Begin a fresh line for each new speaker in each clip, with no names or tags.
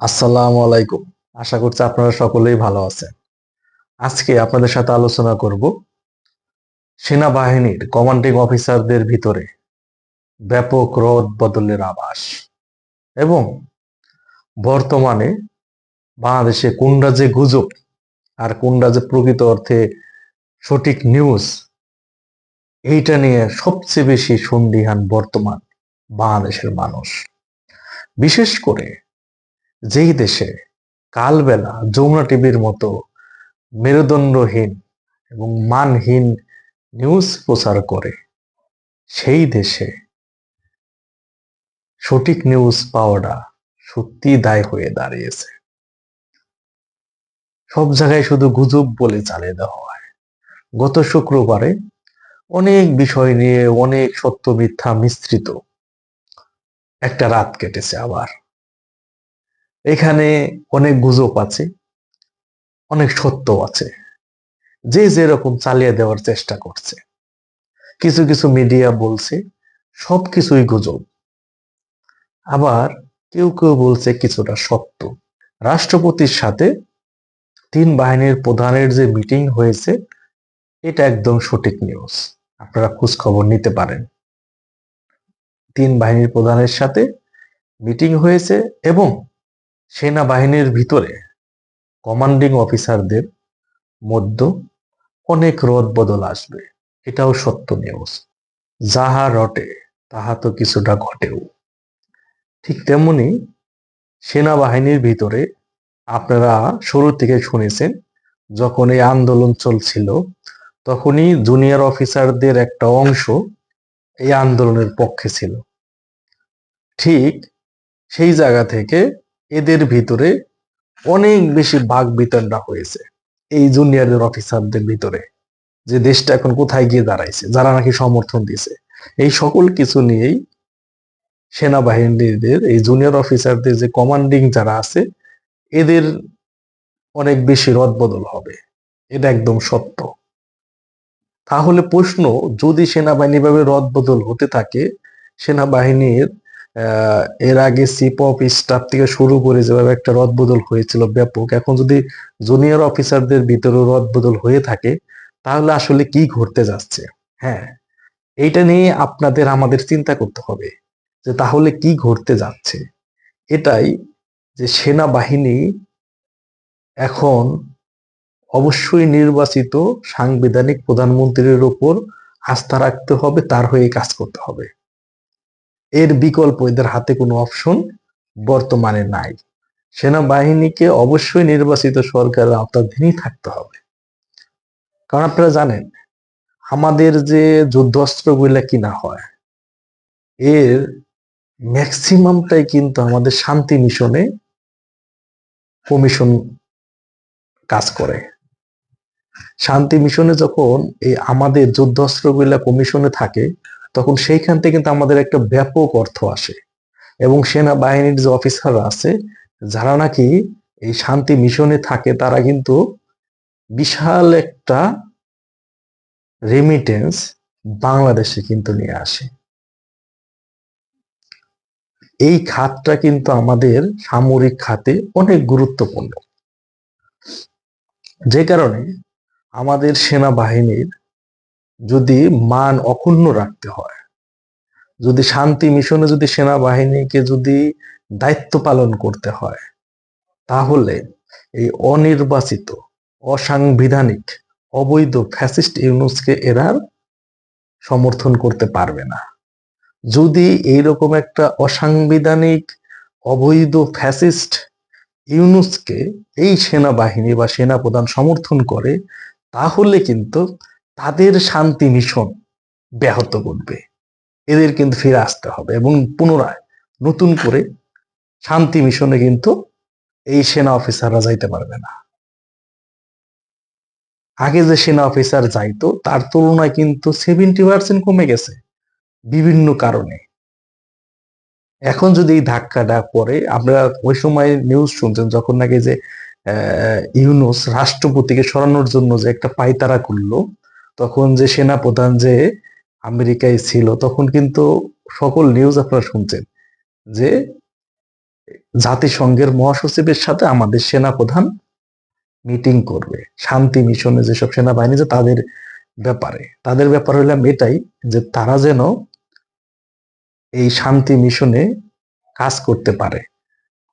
আসসালামু আলাইকুম। আশা করছি আপনারা সকলেই ভালো আছেন। আজকে আপনাদের সাথে আলোচনা করব সেনাবাহিনীর কমান্ডিং অফিসারদের ভিতরে ব্যাপক রদ বদলের আভাস এবং বর্তমানে বাংলাদেশে কোনটা যে গুজব আর কোনটা যে প্রকৃত অর্থে সঠিক নিউজ এইটা নিয়ে সবচেয়ে বেশি সন্দিহান বর্তমান বাংলাদেশের মানুষ। বিশেষ করে যেই দেশে কালবেলা যমুনা টিভির মতো মেরুদণ্ডহীন এবং মানহীন নিউজ প্রচার করে, সেই দেশে সঠিক নিউজ পাওয়াটা সত্যি দায় হয়ে দাঁড়িয়েছে। সব জায়গায় শুধু গুজব বলে চালিয়ে দেওয়া হয়। গত শুক্রবারে অনেক বিষয় নিয়ে অনেক সত্য মিথ্যা মিশ্রিত একটা রাত কেটেছে আবার। এখানে অনেক গুজব আছে, অনেক সত্য আছে। যে যেরকম চালিয়ে দেওয়ার চেষ্টা করছে। কিছু কিছু মিডিয়া বলছে সব কিছুই গুজব। আবার কেউ কেউ বলছে কিছুটা সত্য। রাষ্ট্রপতির সাথে তিন বাহিনীর প্রধানের যে মিটিং হয়েছে, এটা একদম সঠিক নিউজ আপনারা খোঁজ খবর নিতে পারেন। তিন বাহিনীর প্রধানের সাথে মিটিং হয়েছে এবং সেনাবাহিনীর ভিতরে কমান্ডিং অফিসারদের মধ্যে অনেক রদ বদল আসবে। এটাও সত্য নিউজ যাহা রটে, তাহা তো কিছুটা ঘটেও। ঠিক তেমনি সেনাবাহিনীর ভিতরে আপনারা শুরু থেকে শুনেছেন, যখন এই আন্দোলন চলছিল, তখনই জুনিয়র অফিসারদের একটা অংশ এই আন্দোলনের পক্ষে ছিল। ঠিক সেই জায়গা থেকে এদের ভিতরে অনেক বেশি বাঘ বিতণ্ডা হয়েছে। এই জুনিয়রদের অফিসারদের ভিতরে। যে দেশটা এখন কোথায় গিয়ে দাঁড়াইছে, যারা নাকি সমর্থন দিছে। এই সকল কিছু নিয়েই সেনাবাহিনীদের, এই জুনিয়র অফিসারদের যে কমান্ডিং যারা আছে, এদের অনেক বেশি রদবদল হবে। এটা একদম সত্য। তাহলে প্রশ্ন, যদি সেনাবাহিনী ভাবে রদবদল হতে থাকে, সেনাবাহিনীর এর আগে অফ স্টাফ থেকে শুরু করে যেভাবে একটা রদবদল হয়েছিল ব্যাপক, এখন যদি জুনিয়র অফিসারদের ভিতরে রদবদল হয়ে থাকে, তাহলে আসলে কি ঘটতে যাচ্ছে? হ্যাঁ এইটা নিয়ে আপনাদের, আমাদের চিন্তা করতে হবে যে তাহলে কি ঘটতে যাচ্ছে? এটাই যে সেনাবাহিনী এখন অবশ্যই নির্বাচিত সাংবিধানিক প্রধানমন্ত্রীর উপর আস্থা রাখতে হবে, তার হয়ে কাজ করতে হবে। এর বিকল্প, এদের হাতে কোনো অপশন বর্তমানে নাই। সেনাবাহিনীকে অবশ্যই নির্বাচিত সরকারের আওতাধীনই থাকতে হবে। কারণ আপনারা জানেন, আমাদের যে যুদ্ধাস্ত্রগুলা কিনা হয়, এর ম্যাক্সিমামটাই কিন্তু আমাদের শান্তি মিশনে কমিশন কাজ করে। শান্তি মিশনে যখন এই আমাদের যুদ্ধাস্ত্রগুলা কমিশনে থাকে তখন সেইখান থেকে কিন্তু আমাদের একটা ব্যাপক অর্থ আসে। এবং সেনাবাহিনীর যে অফিসাররা আছে, যারা নাকি এই শান্তি মিশনে থাকে, তারা কিন্তু বিশাল একটা রেমিটেন্স বাংলাদেশে কিন্তু নিয়ে আসে। এই খাতটা কিন্তু আমাদের সামরিক খাতে অনেক গুরুত্বপূর্ণ। যে কারণে আমাদের সেনাবাহিনীর যদি মান অক্ষুণ্ণ রাখতে হয়, যদি শান্তি মিশনে যদি সেনাবাহিনীকে যদি দায়িত্ব পালন করতে হয়, তাহলে এই অনির্বাচিত, অসাংবিধানিক, অবৈধ ফ্যাসিস্ট ইউনুসকে এরা সমর্থন করতে পারবে না। যদি এইরকম একটা অসাংবিধানিক, অবৈধ ফ্যাসিস্ট ইউনুসকে এই সেনাবাহিনী বা সেনাপ্রধান সমর্থন করে, তাহলে কিন্তু তাদের শান্তি মিশন ব্যাহত ঘটবে। এদের কিন্তু ফিরে আসতে হবে এবং পুনরায় নতুন করে শান্তি মিশনে কিন্তু এই সেনা অফিসাররা যাইতে পারবে না। আগে যে সেনা অফিসার যাইতো, তার তুলনায় কিন্তু সেভেন্টি পার্সেন্ট কমে গেছে বিভিন্ন কারণে। এখন যদি এই ধাক্কাটা পড়ে, আমরা ওই সময় নিউজ শুনছেন যখন নাকি যে ইউনুস রাষ্ট্রপতিকে সরানোর জন্য যে একটা পায়তারা করল তখন যে সেনা প্রধান যে আমেরিকায় ছিল, তখন কিন্তু সকল নিউজ আপনারা শুনছেন যে জাতিসংঘের মহাসচিবের সাথে আমাদের সেনাপ্রধান মিটিং করবে। শান্তি মিশনে যেসব সেনাবাহিনী যে তাদের ব্যাপারে। তাদের ব্যাপার হইলাম এটাই যে তারা যেন এই শান্তি মিশনে কাজ করতে পারে।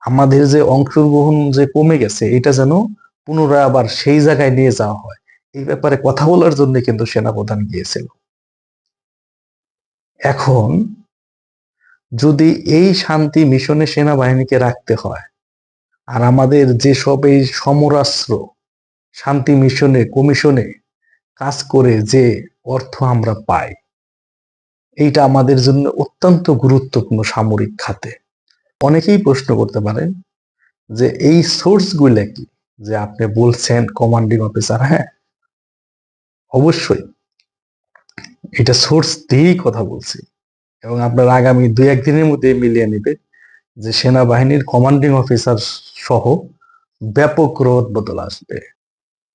আমাদের যে অংশগ্রহণ যে কমে গেছে, এটা যেন পুনরায় আবার সেই জায়গায় নিয়ে যাওয়া হয়। এই ব্যাপারে কথা বলার জন্য কিন্তু সেনাপ্রধান গিয়েছিল। এখন যদি এই শান্তি মিশনে সেনাবাহিনীকে রাখতে হয় আর আমাদের যেসব এই সমরাস্ত্র শান্তি মিশনে, কমিশনে কাজ করে যে অর্থ আমরা পাই, এইটা আমাদের জন্য অত্যন্ত গুরুত্বপূর্ণ সামরিক খাতে। অনেকেই প্রশ্ন করতে পারেন যে এই সোর্সগুলা কি? যে আপনি বলছেন কমান্ডিং অফিসার হ্যাঁ অবশ্যই। এটা সোর্স দিয়েই কথা বলছি। এবং আপনার আগামী দুই একদিনের মধ্যে মিলিয়ে নেবে যে সেনাবাহিনীর কমান্ডিং অফিসার সহ ব্যাপক রদ বদল আসবে।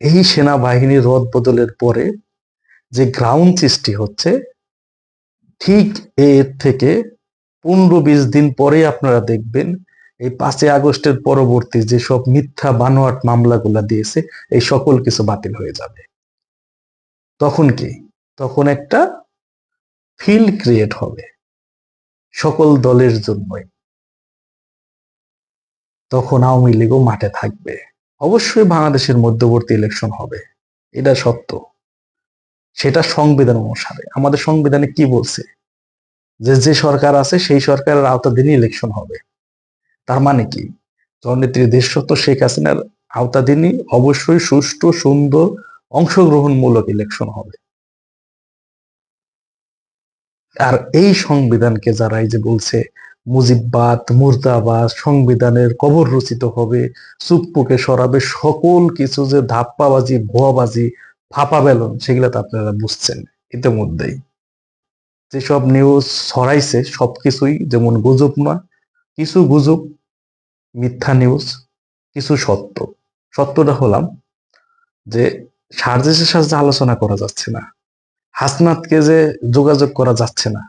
এই সেনাবাহিনীর রদ বদলের পরে যে গ্রাউন্ড সৃষ্টি হচ্ছে, ঠিক এর থেকে পনেরো বিশ দিন পরে আপনারা দেখবেন এই পাঁচই আগস্টের পরবর্তী যেসব মিথ্যা বানোয়াট মামলাগুলা দিয়েছে, এই সকল কিছু বাতিল হয়ে যাবে। তখন কি? তখন একটা ফিল ক্রিয়েট হবে। সকল দলের জন্যই। তখন আওয়ামী লীগও মাঠে থাকবে। অবশ্যই বাংলাদেশের মধ্যবর্তী ইলেকশন হবে। এটা সত্য। সেটা সংবিধান অনুসারে। আমাদের সংবিধানে কি বলছে? যে যে সরকার আছে, সেই সরকারের আওতাধীনই ইলেকশন হবে। তার মানে কি? জননেত্রী দেশরত্ন শেখ হাসিনার আওতাধীনই অবশ্যই সুষ্ঠু, সুন্দর অংশগ্রহণমূলক ইলেকশন হবে। আর এই সংবিধানকে যারা এই যে বলছে, মুজিববাদ, মুর্দাবাদ সংবিধানের কবর রচিত হবে চুপ্পুকে সরাবে, সকল কিছু যে ধাপ্পাবাজি, ভুয়াবাজি, ফাঁপা বেলন, সেগুলো তো আপনারা বুঝছেন ইতিমধ্যেই। যেসব নিউজ ছড়াইছে, সবকিছুই যেমন গুজব নয়, কিছু গুজব মিথ্যা নিউজ কিছু সত্য। সত্যটা হলাম যে সার্জেসের সাথে আলোচনা করা যাচ্ছে না, হাসনাতকে যে যোগাযোগ করা যাচ্ছে না,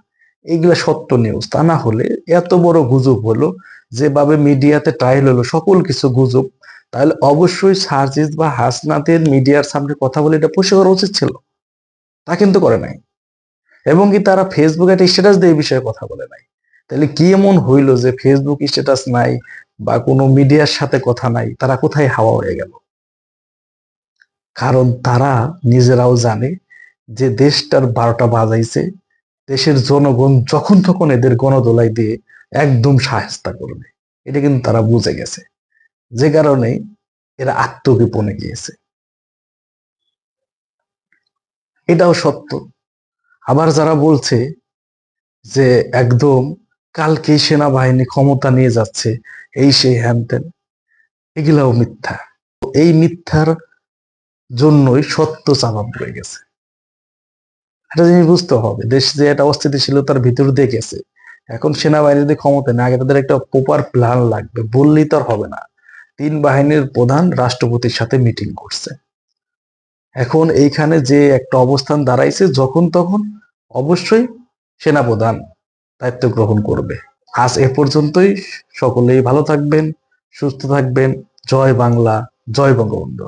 এগুলা সত্য নিউজ তা না হলে এত বড় গুজব হলো, যেভাবে মিডিয়াতে ট্রায়াল হলো, সকল কিছু গুজব, তাহলে অবশ্যই সার্জিস বা হাসনাতের মিডিয়ার সামনে কথা বলে এটা পুষে করা উচিত ছিল। তা কিন্তু করে নাই। এবং কি তারা ফেসবুকে একটা স্ট্যাটাস দিয়ে এই বিষয়ে কথা বলে নাই? তাহলে কি এমন হইল যে ফেসবুক স্ট্যাটাস নাই বা কোনো মিডিয়ার সাথে কথা নাই? তারা কোথায় হাওয়া হয়ে গেল? কারণ তারা নিজেরাও জানে যে দেশটার বারোটা বাজাইছে, দেশের জনগণ যখন তখন এদের গণদোলাই দিয়ে একদম সাহেস্তা করবে। এটা কিন্তু তারা বুঝে গেছে। যে কারণে এরা আত্মগোপনে গিয়েছে। এটাও সত্য। আবার যারা বলছে যে একদম কালকে সেনাবাহিনী ক্ষমতা নিয়ে যাচ্ছে এই সেই হ্যান এগুলাও মিথ্যা। এই মিথ্যার জন্যই সত্য চাপা পড়ে গেছে। একটা জিনিস বুঝতে হবে, দেশ যে একটা অস্থিতিশীলতার ভিতর দিয়ে গেছে, এখন সেনাবাহিনী যদি ক্ষমতা না আগে তাদের একটা প্রপার প্ল্যান লাগবে, বললেই তো আর হবে না। তিন বাহিনীর প্রধান রাষ্ট্রপতির সাথে মিটিং করছে। এখন এইখানে যে একটা অবস্থান দাঁড়াইছে, যখন তখন অবশ্যই সেনাপ্রধান দায়িত্ব গ্রহণ করবে। আজ এ পর্যন্তই, সকলেই ভালো থাকবেন, সুস্থ থাকবেন, জয় বাংলা, জয় বঙ্গবন্ধু।